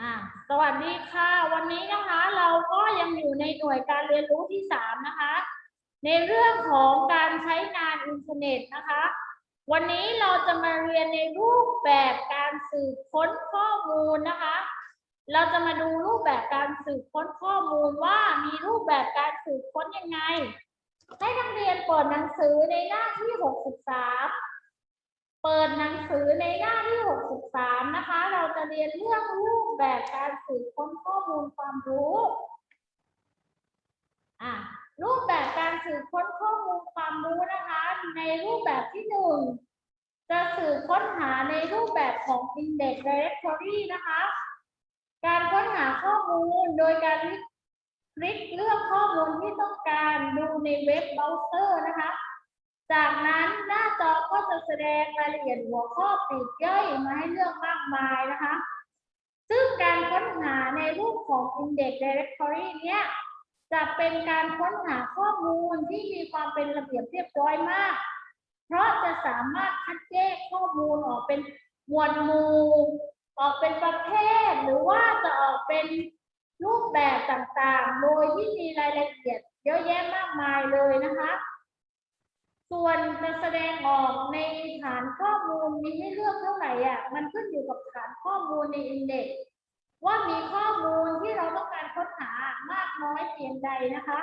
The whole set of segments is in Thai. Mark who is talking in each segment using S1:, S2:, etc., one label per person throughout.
S1: อ่าสวัสดีค่ะ วันนี้นะคะเราก็ยังอยู่ในหน่วยการเรียนรู้ที่สามนะคะ ในเรื่องของการใช้งานอินเทอร์เน็ตนะคะ วันนี้เราจะมาเรียนในรูปแบบการสืบค้นข้อมูลนะคะ เราจะมาดูรูปแบบการสืบค้นข้อมูลว่ามีรูปแบบการสืบค้นยังไง ให้นักเรียนเปิดหนังสือในหน้าที่ 63 เปิดหนังสือในหน้าที่ 63 นะคะ เราจะเรียนเรื่องรูปแบบการสืบค้นข้อมูลความรู้อะรูปแบบการสืบค้นข้อมูลความรู้นะคะ ในรูปแบบที่หนึ่งจะสืบค้นหาในรูปแบบของ Index Directory นะคะ การค้นหาข้อมูลโดยการคลิกเลือกข้อมูลที่ต้องการดูในเว็บเบราว์เซอร์นะคะ จากนั้นหน้าจอก็จะแสดงรายละเอียดหัวข้อปลีกย่อยมาให้เลือกมากมายนะคะ ซึ่งการค้นหาในรูปของ Index Directory เนี้ยจะเป็นการค้นหาข้อมูลที่มีความเป็นระเบียบเรียบร้อยมาก เพราะจะสามารถคัดแยกข้อมูลออกเป็นหมวดหมู่ ออกเป็นประเภท หรือว่าจะออกเป็นรูปแบบต่างๆ โดยที่มีรายละเอียดเยอะแยะมากมายเลยนะคะ ส่วนจะแสดงออกในฐานข้อมูลมีให้เลือกเท่าไหร่อะมันขึ้นอยู่กับฐานข้อมูลในอินเด็กซ์ว่ามีข้อมูลที่เราต้องการค้นหามากน้อยเพียงใดนะคะ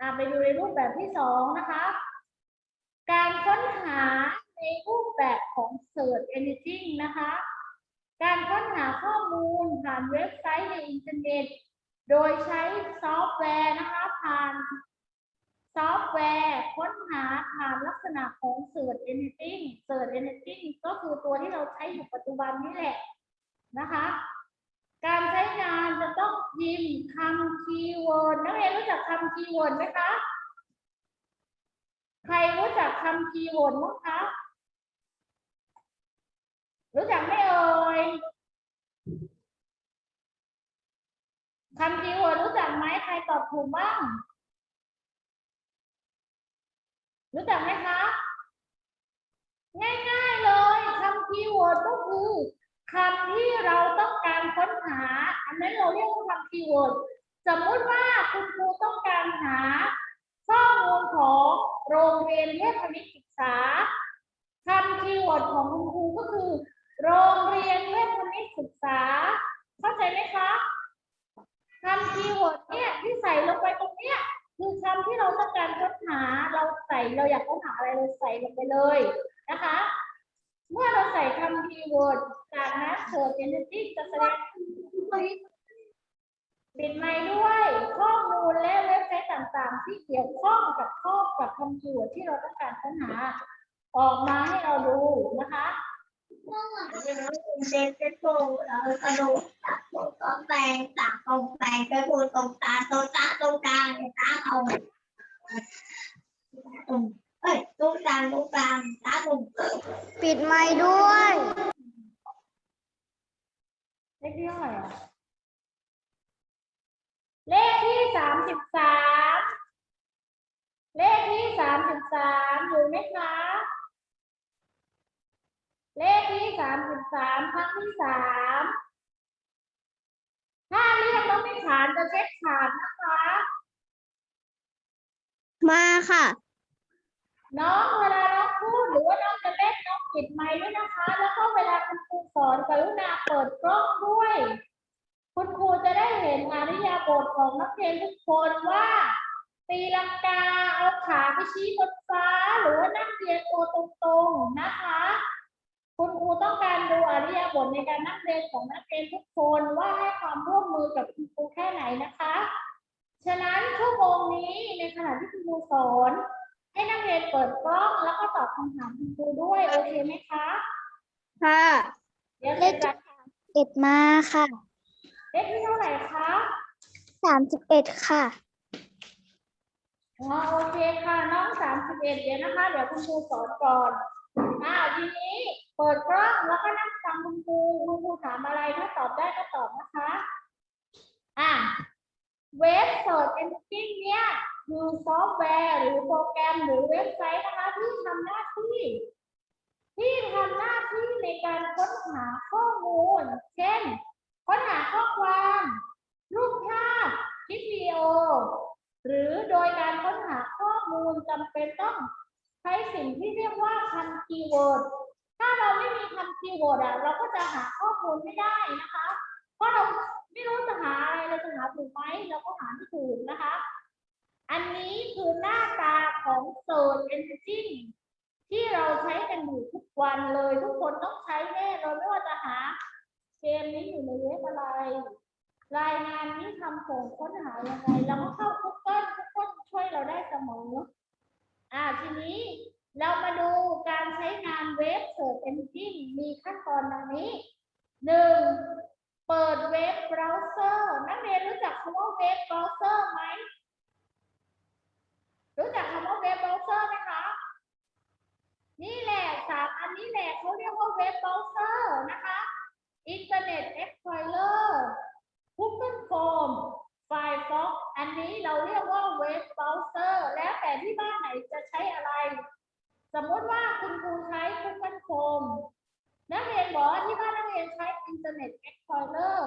S1: อ่าไปดูในรูปแบบที่สองนะคะ การค้นหาในรูปแบบของ Search Engine นะคะ การค้นหาข้อมูลผ่านเว็บไซต์ในอินเทอร์เน็ต โดยใช้ซอฟต์แวร์นะคะผ่าน ซอฟต์แวร์ค้นหาผ่านลักษณะของ Search Engine Search Engine ก็คือตัวที่เราใช้อยู่ปัจจุบันนี่แหละนะคะ การใช้งานจะต้องพิมพ์คำคีย์เวิร์ดนักเรียนรู้จักคำคีย์เวิร์ดไหมคะ ใครรู้จักคำคีย์เวิร์ดบ้างคะ รู้จักไหมเอ่ยคำคีย์เวิร์ดรู้จักไหมใครตอบถูกบ้าง รู้จักไหมคะ ง่ายๆเลยคำคีย์เวิร์ดก็คือคำที่เราต้องการค้นหา อันนั้นเราเรียกว่าคำคีย์เวิร์ดสมมติว่าคุณครูต้องการหา ข้อมูลของโรงเรียนเทพมิตรศึกษาคำคีย์เวิร์ดของคุณครูก็คือ โรงเรียนเทพมิตรศึกษา เข้าใจไหมคะคำคีย์เวิร์ดเนี่ยที่ใส่ลงไปตรงเนี้ย คือคำที่เราต้องการค้นหาเราใส่เราอยากค้นหาอะไรเราใส่ลงไปเลยนะคะ เมื่อเราใส่คำคีย์เวิร์ดจากนั้นเสิร์ชเอนจิกจะแสดงปิดไมค์ด้วยข้อมูลและเว็บไซต์ต่างๆ ที่เกี่ยวข้องกับข้อกับคำคีย์เวิร์ดที่เราต้องการค้นหา ออกมาให้เราดูนะคะ
S2: เด็กจะโตเรากระโดดตัดตรงแปลงตัดตรงแปลงกระโดดตรงตาตรงตาตรงกลางตาเอาตรงเอ้ยตรงกลางตรงกลางตาตรง
S3: ปิดไมค์ด้วย
S1: เลขที่เท่าไหร่อะเลขที่สามสิบสามเลขที่สามสิบสามอยู่ไหมคะ เลขที่สามสิบสามครั้งที่สามถ้าเรียกแล้วไม่ขานจะเช็คขาดนะคะ
S3: มาค่ะ
S1: น้องเวลาน้องพูดหรือว่าน้องจะเล่นน้องปิดไมค์ด้วยนะคะ แล้วก็เวลาคุณครูสอนกรุณาเปิดกล้องด้วย คุณครูจะได้เห็นอริยาบทของนักเรียนทุกคนว่า ตีลังกาเอาขาไปชี้บนฟ้า หรือว่านั่งเรียนตัวตรงๆนะคะคุณค รูต้องการดูอริยบทในการนั่งเรียนของนักเรียนทุกคนว่าให้ความร่วมมือกับคุณครูแค่ไหนนะคะ ฉะนั้นชั่วโมงนี้ในขณะที่คุณครูสอนให้นักเรียนเปิดกล้องแล้วก็ตอบคำถามคุณครูด้วยโอเคไหมคะ
S3: ค่ะ
S1: เดี๋ยวจะจัด
S3: เอ็ดมาค่ะ
S1: เลขที่เท่าไหร่คะ
S3: สามสิบเอ็ดค่ะ
S1: อ๋อโอเคค่ะน้องสามสิบเอ็ดเดี๋ยวนะคะ เดี๋ยวคุณครูสอนก่อนอ่าทีนี้ เปิดกล้องแล้วก็นั่งฟังคุณครูคุณครูถามอะไรถ้าตอบได้ก็ตอบนะคะ อ่าเว็บเสิร์ชเอนจินเนี่ยคือซอฟต์แวร์หรือโปรแกรมหรือเว็บไซต์นะคะที่ทำหน้าที่ ที่ทำหน้าที่ในการค้นหาข้อมูล เช่น ค้นหาข้อความ รูปภาพคลิปวิดีโอ หรือโดยการค้นหาข้อมูลจำเป็นต้องใช้สิ่งที่เรียกว่าคำคีย์เวิร์ด ถ้าเราไม่มีคำคีย์เวิร์ดอะเราก็จะหาข้อมูลไม่ได้นะคะ เพราะเราไม่รู้จะหาอะไรเราจะหาถูกไหมเราก็หาไม่ถูกนะคะ อันนี้คือหน้าตาของ Search Engine ที่เราใช้กันอยู่ทุกวันเลย ทุกคนต้องใช้แน่เลยไม่ว่าจะหาเกมนี้อยู่ในเว็บอะไร รายงานนี้ทำส่งค้นหายังไงเราก็เข้า Google Google ช่วยเราได้เสมออ่าทีนี้ เรามาดูการใช้งานเว็บ Search Engine มีขั้นตอนดังนี้หนึ่งเปิดเว็บเบราว์เซอร์นักเรียนรู้จักคำว่าเว็บเบราว์เซอร์ไหม รู้จักคำว่าเว็บเบราว์เซอร์ไหมคะ นี่แหละสามอันนี้แหละเขาเรียกว่าเว็บเบราว์เซอร์นะคะ Internet Explorer Google Chrome Firefox อันนี้เราเรียกว่าเว็บเบราว์เซอร์แล้วแต่ที่บ้านไหนจะใช้อะไร สมมติว่าคุณครูใช้ Google Chrome นักเรียนบอกว่าที่บ้านนักเรียนใช้ Internet Explorer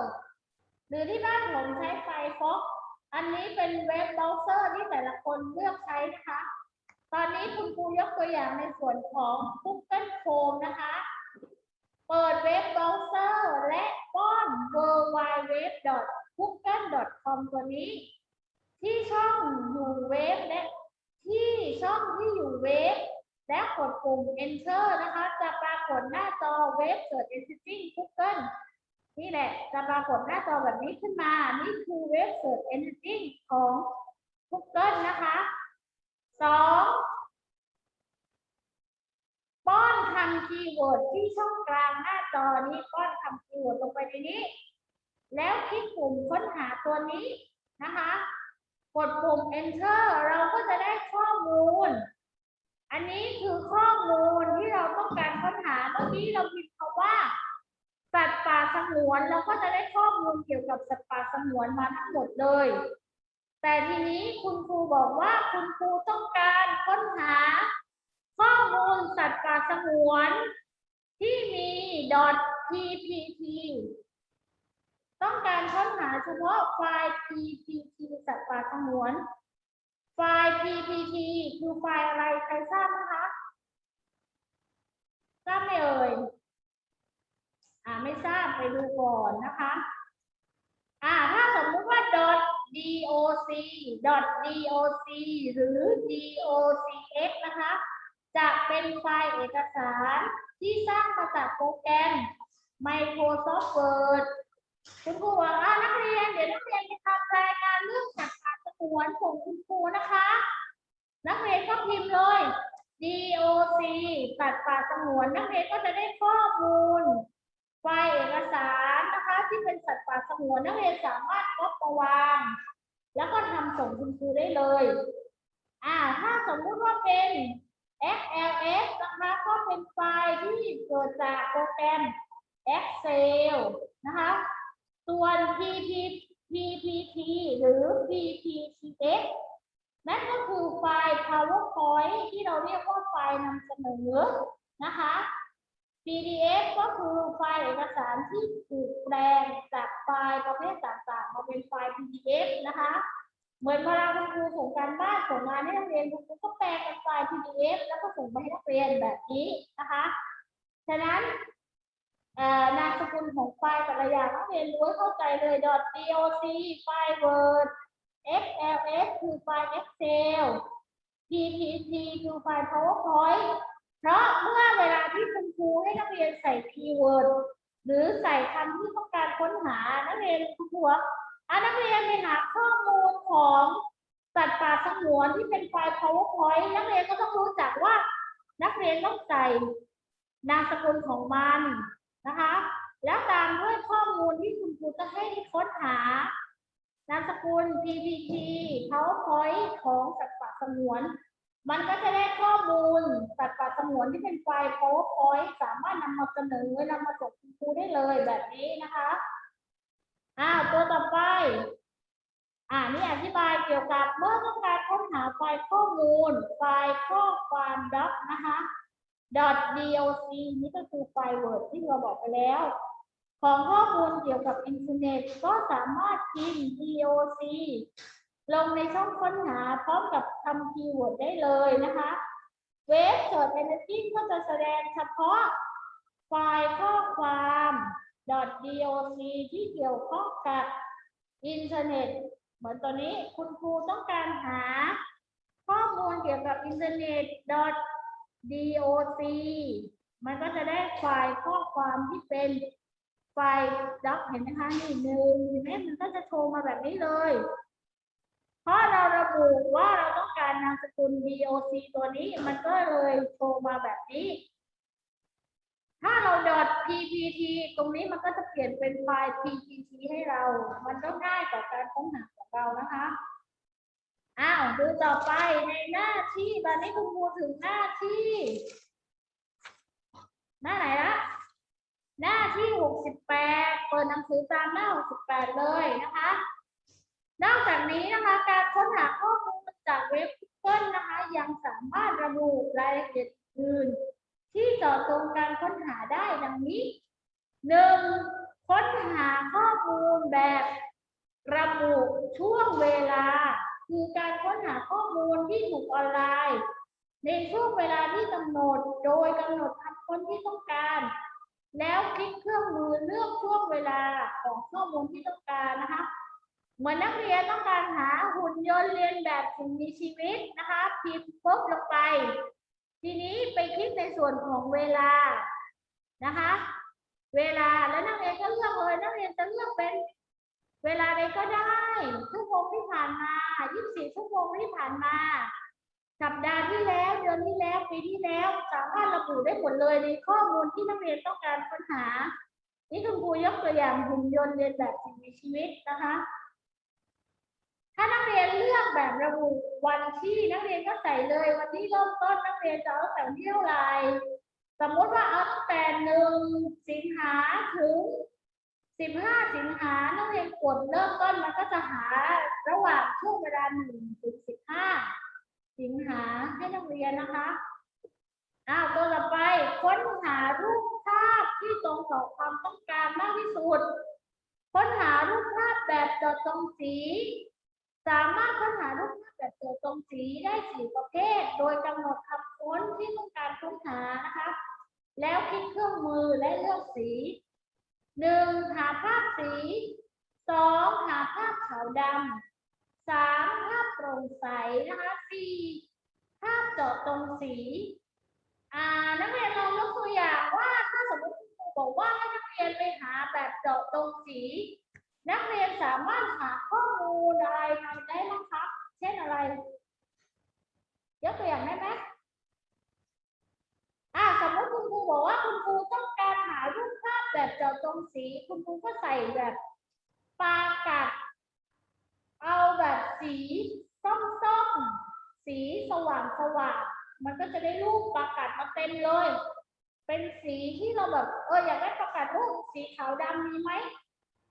S1: หรือที่บ้านผมใช้ Firefox อันนี้เป็นเว็บเบราว์เซอร์ที่แต่ละคนเลือกใช้นะคะ ตอนนี้คุณครูยกตัวอย่างในส่วนของ Google Chrome นะคะ เปิดเว็บเบราว์เซอร์และป้อน www.google.com ตัวนี้ ที่ช่องอยู่เว็บและที่ช่องที่อยู่เว็บ และกดปุ่ม enter นะคะ จะปรากฏหน้าจอเว็บ search engine Google นี่แหละ จะปรากฏหน้าจอแบบนี้ขึ้นมา นี่คือเว็บ search engine ของ Google นะคะสองป้อนคำคีย์เวิร์ดที่ช่องกลางหน้าจอนี้ป้อนคำคีย์เวิร์ดลงไปในนี้ แล้วคลิกปุ่มค้นหาตัวนี้นะคะ กดปุ่ม enter เราก็จะได้ข้อมูล อันนี้คือข้อมูลที่เราต้องการค้นหา เมื่อกี้เราพิมพ์คำว่าสัตว์ป่าสงวนเราก็จะได้ข้อมูลเกี่ยวกับสัตว์ป่าสงวนมาทั้งหมดเลย แต่ทีนี้คุณครูบอกว่าคุณครูต้องการค้นหา ข้อมูลสัตว์ป่าสงวนที่มี .ppt ต้องการค้นหาเฉพาะไฟล์ ppt สัตว์ป่าสงวน ไฟล์ ppt คือไฟล์อะไรใครทราบไหมคะทราบไหมเอ่ยอ่าไม่ทราบไปดูก่อนนะคะอ่าถ้าสมมุติว่า .doc .doc หรือ docx นะคะ จะเป็นไฟล์เอกสารที่สร้างมาจากโปรแกรม Microsoft Word คุณครูบอกว่านักเรียน พิมพ์เลย doc สัตว์ป่าสงวนนักเรียนก็จะได้ข้อมูลไฟล์เอกสารนะคะ ที่เป็นสัตว์ป่าสงวนนักเรียนสามารถก๊อปมาวาง แล้วก็ทำส่งคุณครูได้เลย อ่า ถ้าสมมุติว่าเป็น XLS นะคะก็เป็นไฟล์ที่เกิดจากโปรแกรม Excel นะคะ ส่วน PPT หรือ PPTX นั่นก็คือไฟล์ PowerPoint ที่เราเรียกว่าไฟล์นำเสนอนะคะ PDF ก็คือไฟล์เอกสารที่ถูกแปลงจากไฟล์ประเภทต่างๆมาเป็นไฟล์ PDF นะคะ เหมือนเวลาคุณครูส่งการบ้านส่งงานให้นักเรียนคุณครูก็แปลงเป็นไฟล์ PDF แล้วก็ส่งไปให้นักเรียนแบบนี้นะคะ ฉะนั้นนามสกุลของไฟล์แต่ละอย่างนักเรียนรู้เข้าใจเลย .doc ไฟล์ Word XLS คือไฟล์ Excel PPT คือไฟล์ PowerPoint เพราะเมื่อเวลาที่คุณครูให้นักเรียนใส่คีย์เวิร์ดหรือใส่คำที่ต้องการค้นหานักเรียนคุณครูอกอะนักเรียนไปหาข้อมูลของสัตว์ป่าสงวนที่เป็นไฟล์ PowerPoint นักเรียนก็ต้องรู้จักว่า นักเรียนต้องใส่นามสกุลของมันนะคะ แล้วตามด้วยข้อมูลที่คุณครูจะให้ค้นหา นามสกุล PPT PowerPoint ของสัตว์ป่าสงวน มันก็จะได้ข้อมูลสัตว์ป่าสงวนที่เป็นไฟล์ PowerPoint สามารถนำมาเสนอนำมาส่งคุณครูได้เลยแบบนี้นะคะอ่าตัวต่อไปอ่านี่อธิบายเกี่ยวกับเมื่อต้องการค้นหาไฟล์ข้อมูล ไฟล์ข้อความ doc นะคะ .doc นี่ก็คือไฟล์ Word ที่เราบอกไปแล้ว ของข้อมูลเกี่ยวกับอินเทอร์เน็ต ก็สามารถพิมพ์ DOC ลงในช่องค้นหาพร้อมกับทำคีย์เวิร์ดได้เลยนะคะเว็บ Search Engine ก็จะแสดงเฉพาะไฟล์ข้อความ .doc ที่เกี่ยวข้องกับอินเทอร์เน็ต เหมือนตอนนี้คุณครูต้องการหา ข้อมูลเกี่ยวกับอินเทอร์เน็ต .doc มันก็จะได้ไฟล์ข้อความที่เป็น ไฟด็อกเห็นไหมคะนี่หนึ่งเห็นไหมมันก็จะโชว์มาแบบนี้เลย เพราะเราระบุว่าเราต้องการนามสกุล doc ตัวนี้มันก็เลยโชว์มาแบบนี้ ถ้าเราดอท .ppt ตรงนี้มันก็จะเปลี่ยนเป็นไฟล์ ppt ให้เรา มันก็ง่ายต่อการค้นหาของเรานะคะอ้าวดูต่อไปในหน้าที่ตอนนี้คุณครูถึงหน้าที่ หน้าไหนละ หน้าที่หกสิบแปดเปิดหนังสือตามหน้าหกสิบแปดเลยนะคะ นอกจากนี้นะคะ การค้นหาข้อมูลจากเว็บ Google นะคะ ยังสามารถระบุรายละเอียดอื่น ที่เจาะจงการค้นหาได้ดังนี้หนึ่งค้นหาข้อมูลแบบระบุช่วงเวลา คือการค้นหาข้อมูลที่ถูกออนไลน์ ในช่วงเวลาที่กำหนด โดยกำหนดคำค้นที่ต้องการ แล้วคลิกเครื่องมือเลือกช่วงเวลาของข้อมูลที่ต้องการนะคะเหมือนนักเรียนต้องการหาหุ่นยนต์เรียนแบบสิ่งมีชีวิตนะคะพิมพ์ปุ๊บลงไป ทีนี้ไปคลิกในส่วนของเวลานะคะ เวลาแล้วนักเรียนก็เลือกเลยนักเรียนจะเลือกเป็นเวลาใดก็ได้ชั่วโมงที่ผ่านมา 24 ชั่วโมงที่ผ่านมา สัปดาห์ที่แล้วเดือนที่แล้วปีที่แล้วสามารถระบุได้หมดเลยในข้อมูลที่นักเรียนต้องการค้นหา นี่คุณครูยกตัวอย่างหุ่นยนต์เรียนแบบสิ่งมีชีวิตนะคะ ถ้านักเรียนเลือกแบบระบุวันที่นักเรียนก็ใส่เลย วันที่เริ่มต้นนักเรียนจะเอาแต่วันที่เท่าไรสมมติว่าเอาตั้งแต่หนึ่งสิงหาถึงสิบห้าสิงหานักเรียนกดเริ่มต้นมันก็จะหาระหว่างช่วงเวลาหนึ่งถึงสิบห้า สิงหาให้นักเรียนนะคะอ้าวตัวต่อไปค้นหารูปภาพที่ตรงต่อความต้องการมากที่สุด ค้นหารูปภาพแบบจาะจงสี สามารถค้นหารูปภาพแบบจาะจงสีได้สี่ประเภท โดยกำหนดคำค้นที่ต้องการค้นหานะคะ แล้วคลิกเครื่องมือและเลือกสีหนึ่งหาภาพสีสองหาภาพขาวดำสามภาพ โปร่งใสนะคะสี่ภาพเจาะจงสีอ่านักเรียนลองยกตัวอย่างว่าถ้าสมมติคุณครูบอกว่าให้นักเรียนไปหาแบบเจาะจงสี นักเรียนสามารถหาข้อมูลอะไรมาได้บ้างคะเช่นอะไรยกตัวอย่างได้ไหมอ่าสมมติคุณครูบอกว่าคุณครูต้องการหารูปภาพแบบเจาะจงสี คุณครูก็ใส่แบบปากัดเอาแบบสี ส้มๆสีสว่างสว่างมันก็จะได้รูปประกาศมาเต็มเลย เป็นสีที่เราแบบเอออยากได้ประกาศรูปสีขาวดำมีไหม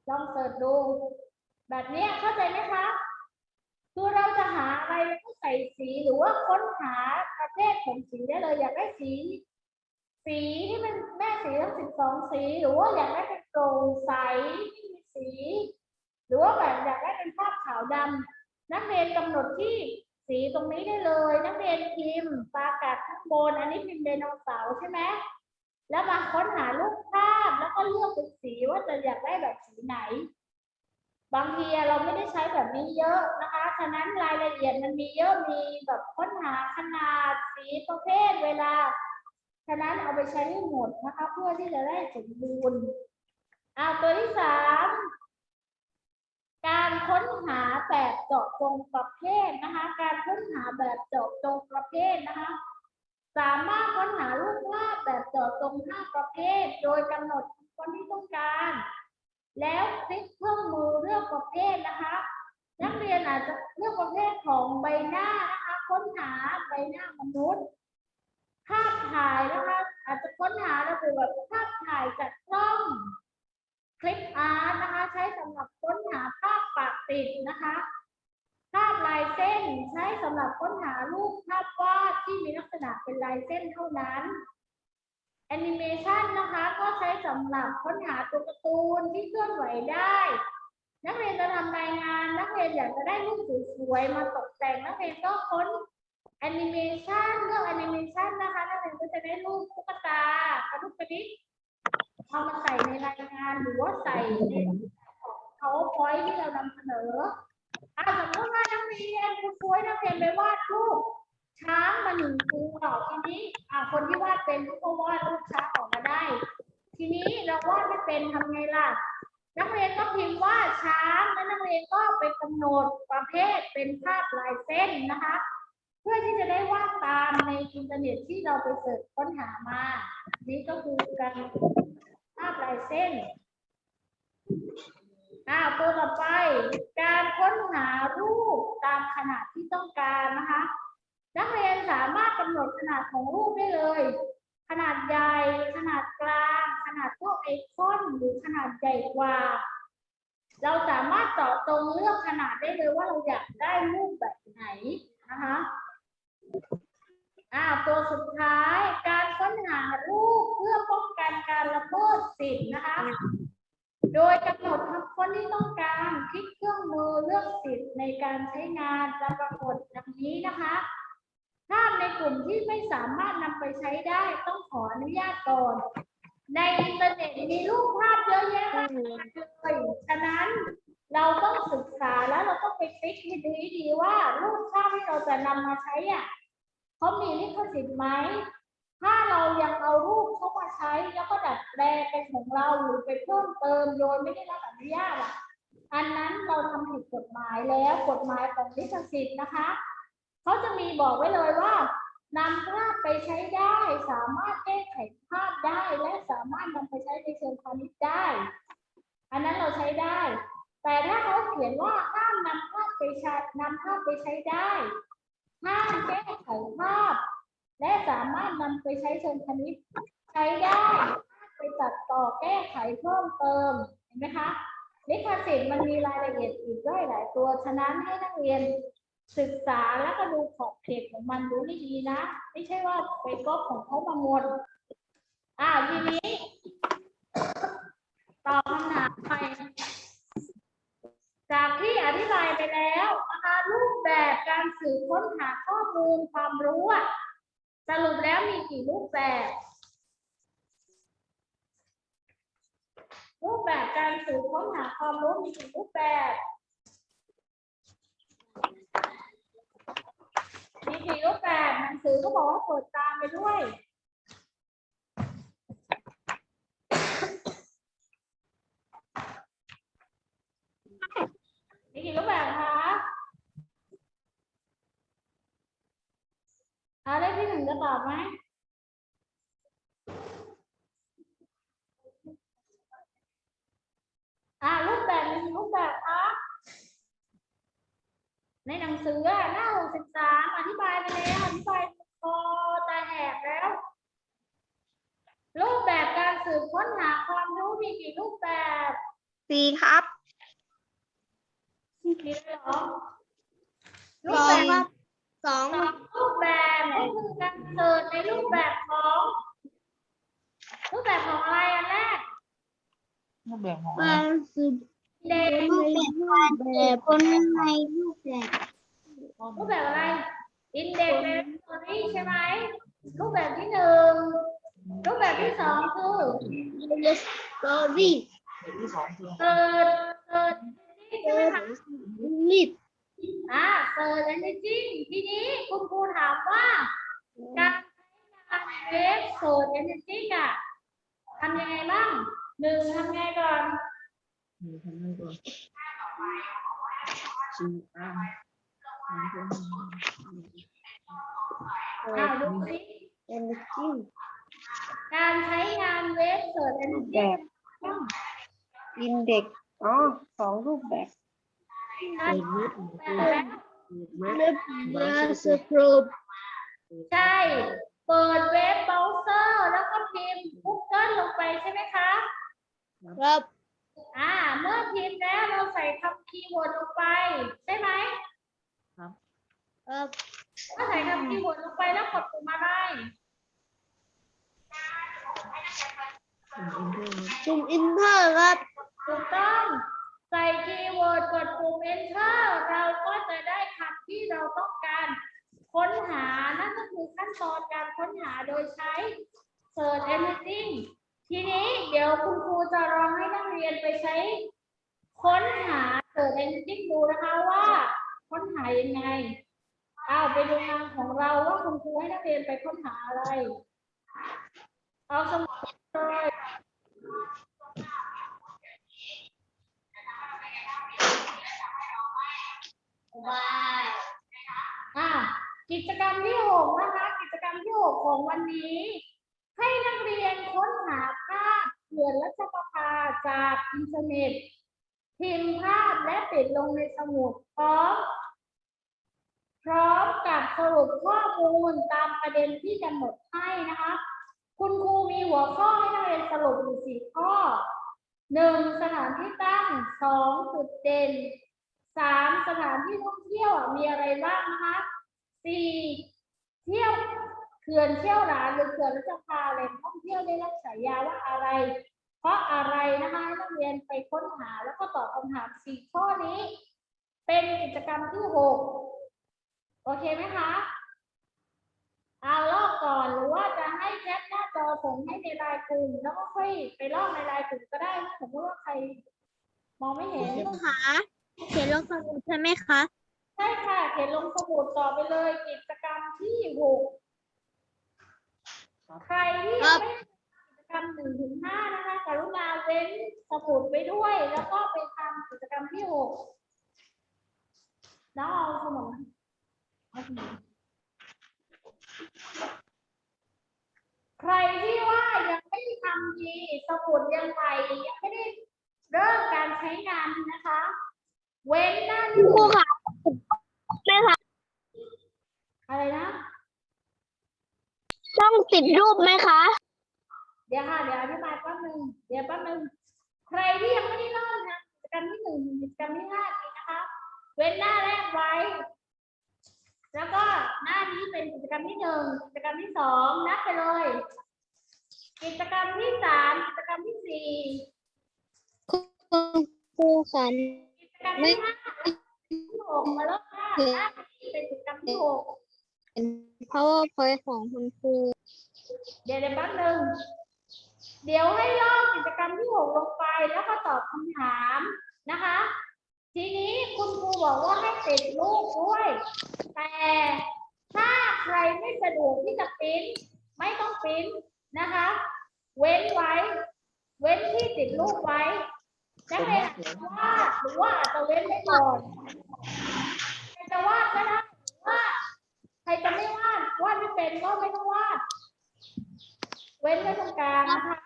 S1: ลองเสิร์ชดู แบบนี้เข้าใจไหมคะคือเราจะหาอะไรเราก็ใส่สีหรือว่าค้นหาประเภทของสีได้เลย อยากได้สี สีที่เป็นแม่สีทั้งสิบสองสี หรือว่าอยากได้เป็นโปร่งใสไม่มีสี หรือว่าแบบอยากได้เป็นภาพขาวดำ นักเรียนกำหนดที่สีตรงนี้ได้เลย นักเรียนพิมพ์ปากกาข้างบน อันนี้พิมพ์ไดโนเสาร์ใช่ไหมแล้วมาค้นหารูปภาพแล้วก็เลือกเป็นสีว่าจะอยากได้แบบสีไหน บางทีเราไม่ได้ใช้แบบนี้เยอะนะคะฉะนั้นรายละเอียดมันมีเยอะมีแบบค้นหาขนาดสีประเภทเวลาฉะนั้นเอาไปใช้ให้หมดนะคะเพื่อที่จะได้สมบูรณ์อ่าตัวที่สาม การค้นหาแบบเจาะจงประเภทนะคะ การค้นหาแบบเจาะจงประเภทนะคะ สามารถค้นหารูปภาพแบบเจาะจงห้าประเภท โดยกำหนดคนที่ต้องการ แล้วคลิกเครื่องมือเลือกประเภทนะคะ นักเรียนอาจจะเลือกประเภทของใบหน้านะคะ ค้นหาใบหน้ามนุษย์ภาพถ่ายนะคะอาจจะค้นหาระบุแบบภาพถ่ายจากกล้อง ลิปอาร์ตนะคะใช้สำหรับค้นหาภาพปากติดนะคะ ภาพลายเส้นใช้สำหรับค้นหารูปภาพวาดที่มีลักษณะเป็นลายเส้นเท่านั้นแอนิเมชันนะคะก็ใช้สำหรับค้นหาตัวการ์ตูนที่เคลื่อนไหวได้ นักเรียนจะทำรายงาน นักเรียนอยากจะได้รูปสวยๆมาตกแต่งนักเรียนก็ค้นแอนิเมชันเลือกแอนิเมชันนะคะนักเรียนก็จะได้รูปตุ๊กตากระดุกกระดิก เอามาใส่ในรายงานหรือว่าใส่ใน PowerPoint ที่เรานำเสนออ่าสมมติว่านักเรียนคุณครูนักเรียนไปวาดรูปช้างมาหนึ่งตัวทีนี้อ่าคนที่วาดเป็นก็วาดรูปช้างออกมาได้ ทีนี้เราวาดไม่เป็นทำไงล่ะ นักเรียนก็พิมพ์ว่าช้างแล้วนักเรียนก็ไปกำหนดประเภทเป็นภาพลายเส้นนะคะ เพื่อที่จะได้วาดตามในอินเทอร์เน็ตที่เราไปเสิร์ชค้นหามา นี่ก็คือการาพลายเส้นอ่าตัวต่อไป การค้นหารูปตามขนาดที่ต้องการนะคะ นักเรียนสามารถกำหนดขนาดของรูปได้เลย ขนาดใหญ่ ขนาดกลาง ขนาดพวกไอคอนหรือขนาดใหญ่กว่า เราสามารถเจาะตรงเลือกขนาดได้เลยว่าเราอยากได้รูปแบบไหนนะคะ อ่าตัวสุดท้ายการค้นหารูปเพื่อป้องกันการละเมิดสิทธิ์นะคะ โดยกำหนดคำค้นที่ต้องการคลิกเครื่องมือเลือกสิทธิ์ในการใช้งานจะปรากฏดังนี้นะคะภาพในกลุ่มที่ไม่สามารถนำไปใช้ได้ต้องขออนุญาตก่อน ในอินเทอร์เน็ตมีรูปภาพเยอะแยะมากมายเลยฉะนั้นเราต้องศึกษาแล้วเราต้องไปติ๊กให้ดูให้ดีว่ารูปภาพที่เราจะนำมาใช้อะ เขามีลิขสิทธิ์ไหม ถ้าเรายังเอารูปเขามาใช้แล้วก็ดัดแปลงเป็นของเราหรือไปเพิ่มเติมโดยไม่ได้รับอนุญาตอะ อันนั้นเราทำผิดกฎหมายแล้วกฎหมายของลิขสิทธิ์นะคะเขาจะมีบอกไว้เลยว่านำภาพไปใช้ได้ สามารถแก้ไขภาพได้และสามารถนำไปใช้ในเชิงพาณิชย์ได้ อันนั้นเราใช้ได้ แต่ถ้าเขาเขียนว่าห้ามนำภาพไปใช้นำภาพไปใช้ได้ ห้ามแก้ไขภาพ และสามารถนำไปใช้เชิงพาณิชย์ใช้ได้ไปตัดต่อแก้ไขเพิ่มเติมเห็นไหมคะลิขสิทธิ์มันมีรายละเอียดอีกด้วยหลายตัวฉะนั้นให้นักเรียนศึกษาแล้วก็ดูขอบเขตของมันดูให้ดีนะ ไม่ใช่ว่าไปก๊อปของเขามาหมดอ่าทีนี้ตอบคำถามไปจากที่อธิบายไปแล้วนะคะรูปแบบการสืบค้นหาข้อมูลความรู้อะ สรุปแล้วมีกี่รูปแบบ รูปแบบการสืบค้นหาความรู้มีกี่รูปแบบ มีกี่รูปแบบหนังสือก็บอกว่าเปิดตามไปด้วย มีกี่รูปแบบคะเอาเลขที่หนึ่งจะตอบไหม อ่ารูปแบบมีกี่รูปแบบคะใน หนังสืออะหน้าหกสิบสามอธิบายไปแล้วอธิบายคอตาแหกแล้ว รูปแบบการสืบค้นหาความรู้มีกี่รูปแบบ
S3: สี่ครับ
S1: มีด้วยเหรอรู
S3: ส
S1: ป
S3: อง
S1: แบบ
S3: ครับสอง
S1: สองรูปแบบก็คือการเสิร์ชในรูปแบบของ รูปแบบของอะไรอันแรก
S4: รูปแบบของ
S3: การสืบ
S1: เด็ก
S3: รูปแบบแบบคนในรูปแบบ
S1: รูปแบบอะไรอินเด็กซ์ในตัวนี้ใช่ไหมรูปแบบที่หนึ่งรูปแบบที่สองคือ
S3: สตอรี่
S4: ที่สองคื อ
S1: เสิร์ชเสิเอนจิ้การใช้งานเว็บเสิร์ชอันนี้จริงอะทำยังไงบ้างหนึ่งทำไงก่อน
S4: มีทำนั่นก่อนชื่ออ้าง
S1: อ่าดูสิ
S3: เป็นจิ้
S1: บอิน
S3: เด็กอ๋อสองรูปแบบ
S1: ใช่
S4: เปิดเว็บ
S1: แบบ
S4: เว็บ
S3: เล็บมาสครบ
S1: ใช่ เปิดเว็บเบราว์เซอร์แล้วก็พิมพ์ Google ลงไปใช่ไหมคะ
S3: ครับ
S1: อ่า เมื่อพิมพ์แล้วเราใส่คำคีย์เวิร์ดลงไป ใช่ไหม เมื่อใส่คำคีย์เวิร์ดลงไปแล้วกดปุ่มอะไร
S4: กลุ่มอินเทอร์ครับ
S3: กลุ่มอินเทอร์ครับ
S1: ถูกต้องใส่คีย์เวิร์ดกดปุ่ม enter เราก็จะได้คำที่เราต้องการค้นหา นั่นก็คือขั้นตอนการค้นหาโดยใช้ search engine ทีนี้เดี๋ยวคุณครูจะลองให้นักเรียนไปใช้ ค้นหา search engine ดูนะคะว่า ค้นหายังไงเอาไปดูงานของเราว่าคุณครูให้นักเรียนไปค้นหาอะไร เอาสมุดเลย
S2: ว้าย
S1: อะกิจกรรมที่หกนะคะ กิจกรรมที่หกของวันนี้ ให้นักเรียนค้นหาภาพเขื่อนรัชประภาจากอินเทอร์เน็ตพิมพ์ภาพและติดลงในสมุดพร้อม พร้อมกับสรุปข้อมูลตามประเด็นที่กำหนดให้นะคะ คุณครูมีหัวข้อให้นักเรียนสรุปอยู่สี่ข้อหนึ่งสถานที่ตั้งสองจุดเด่นสามสถานที่ท่องเที่ยวมีอะไรบ้างนะคะสี่เที่ยวเขื่อนเที่ยวหลานหรือเขื่อนรัชพาแหล่งท่องเที่ยวได้รับฉายาว่าอะไร เพราะอะไรนะคะนักเรียนไปค้นหาแล้วก็ตอบคำถามสี่ข้อนี้ เป็นกิจกรรมที่หก โอเคไหมคะเอาลอกก่อนหรือว่าจะให้แคปหน้าจอส่งให้ในไลน์กลุ่มแล้วก็ค่อยไปลอกในไลน์กลุ่มก็ได้นะสมมติว่าใคร มองไม่เห็น
S2: ครูคะเขียนลงสมุดใช่ไหมคะ
S1: ใช่ค่ะ เขียนลงสมุดต่อไปเลยกิจกรรมที่หกใครที่ยังไม่ได้ทำกิจกรรมหนึ่งถึงห้านะคะ กรุณาเว้นสมุดไปด้วย แล้วก็ไปทำกิจกรรมที่หกน้องเอาสมุดมาเอาสมุด ใครที่ว่ายังไม่ได้ทำดีสมุดยังใหม่ยังไม่ได้เริ่มการใช้งานนะคะ เว้นหน้าที่
S2: ครูคะแม่คะ
S1: อะไรนะ
S2: ต้องติดรูปไหมคะ
S1: เดี๋ยวค่ะเดี๋ยวอธิบายแป๊บนึงเดี๋ยวแป๊บนึงใครที่ยังไม่ได้เริ่มนะกิจกรรมที่หนึ่งกิจกรรมที่ห้านี้นะคะ เว้นหน้าแรกไว้ แล้วก็หน้านี้เป็นกิจกรรมที่หนึ่งกิจกรรมที่สองนับไปเลย กิจกรรมที่สามกิจกรรมที่สี่
S2: ครูคะ
S1: กิจกรรมที่ห้าที่หกมาแล้วค่ะหน้านี้เป็นกิจกรรมที่หก
S2: เป็น powerpoint ของคุณครู
S1: เดี๋ยวเดี๋ยวแป๊บนึงเดี๋ยวให้ลอกกิจกรรมที่หกลงไปแล้วก็ตอบคำถามนะคะ ทีนี้คุณครูบอกว่าให้ติดรูปด้วย แต่ถ้าใครไม่สะดวกที่จะปริ้นไม่ต้องปริ้นนะคะ เว้นไว้ เว้นที่ติดรูปไว้นักเรียนวาดหรือว่าอาจจะเว้นไว้ก่อนใครจะวาดก็ได้ว่าใครจะไม่วาดวาดไม่เป็นก็ไม่ต้องวาด เว้นไว้ตรงกลางนะคะ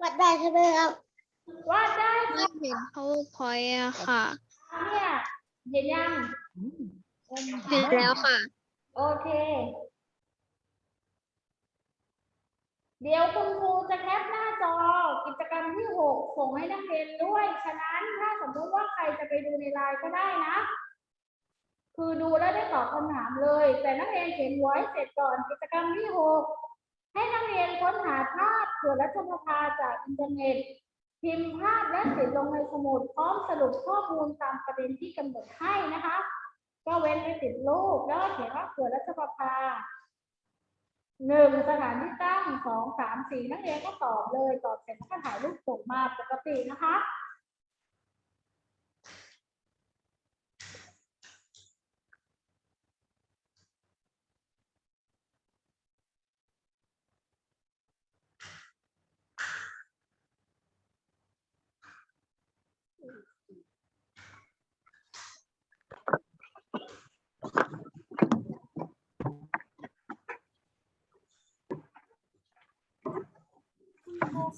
S2: วัดได้ใช่ไหมครับ
S1: วาดได้
S2: ไม่
S1: ค่ะ
S2: เห็น powerpoint อะค่ะ
S1: เนี่ยเห็นยัง
S2: เห็นแล้วค่ะ
S1: โอเค เดี๋ยวคุณครูจะแคปหน้าจอกิจกรรมที่หกส่งให้นักเรียนด้วย ฉะนั้นถ้าสมมติว่าใครจะไปดูในไลน์ก็ได้นะ คือดูแล้วได้ตอบคำถามเลย แต่นักเรียนเขียนหัวให้เสร็จก่อนกิจกรรมที่หกให้นักเรียนค้นหาภาพส่วนรัชประภาจากอินเทอร์เน็ต พิมพ์ภาพและติดลงในสมุดพร้อมสรุปข้อมูลตามประเด็นที่กำหนดให้นะคะ ก็เว้นไปติดรูปแล้วเขียนว่าเขื่อนรัชประภาหนึ่งสถานที่ตั้งสองสามสี่นักเรียนก็ตอบเลย ตอบเสร็จแล้วก็ถ่ายรูปส่งมาปกตินะคะ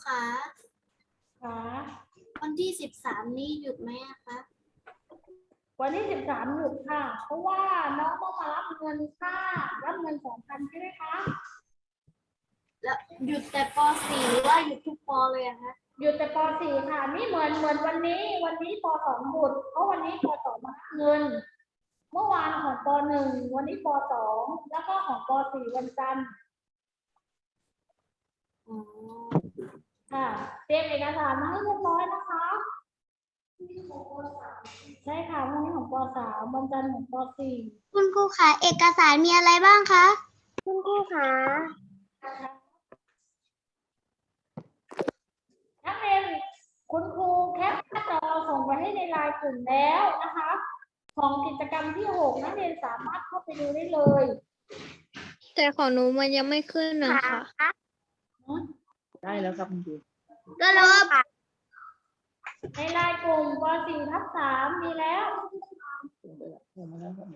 S2: ครูคะ
S1: ค่ะ
S2: วันที่สิบสามนี้หยุดไหมอะคะ
S1: วันที่สิบสามหยุดค่ะ เพราะว่าน้องต้องมารับเงินค่ารับเงินสองพันใช่ไหมคะ
S2: แล้วหยุดแต่ป .4 หรือว่าหยุดทุกปเลยอะคะ
S1: หยุดแต่ป .4 ค่ะนี่เหมือนเหมือนวันนี้ วันนี้ป .2 หยุดเพราะวันนี้ป .2 มารับเงิน เมื่อวานของป .1 วันนี้ป .2 แล้วก็ของป .4 วันจันทร์ ค่ะ เตรียมเอกสารมาให้เรียบร้อยนะคะ ใช่ค่ะวันนี้ของป .3 วันจันทร์ของป .4
S2: คุณครูคะเอกสารมีอะไรบ้างคะคุณครูคะ
S1: นักเรียนคุณครูแคปหน้าจอส่งไปให้ในไลน์กลุ่มแล้วนะคะ ของกิจกรรมที่6นักเรียนสามารถเข้าไปดูได้เลย
S3: แต่ของหนูมันยังไม่ขึ้นนะคะ
S4: ได้แล้วครับคุณครู
S2: ก็รู้ว่า
S1: ในไลน์กลุ่มป .4 ทับ3มีแล้ว
S4: ส่งไปแล้วส่งมาแล้วครับ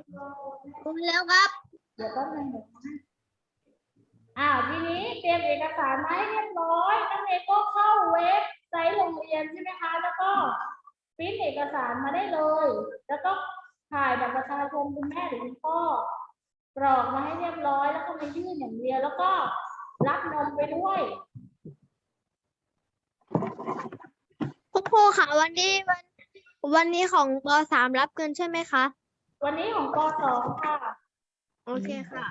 S2: รู้แล้วครับ
S1: เดี๋ยวแป๊บนึงเดี๋ยวนะอ่าทีนี้เตรียมเอกสารมาให้เรียบร้อยนักเรียนก็เข้าเว็บไซต์โรงเรียนใช่ไหมคะ แล้วก็ปริ้นเอกสารมาได้เลย แล้วก็ถ่ายบัตรประชาชนคุณแม่หรือคุณพ่อกรอกมาให้เรียบร้อย แล้วก็มายื่นอย่างเดียวแล้วก็รับนมไปด้วย
S2: คุณครูคะวันนี้วันวันนี้ของปสามรับเกินใช่ไหมคะ
S1: วันนี้ของป .2 ค่ะ
S2: โอเคค่ะ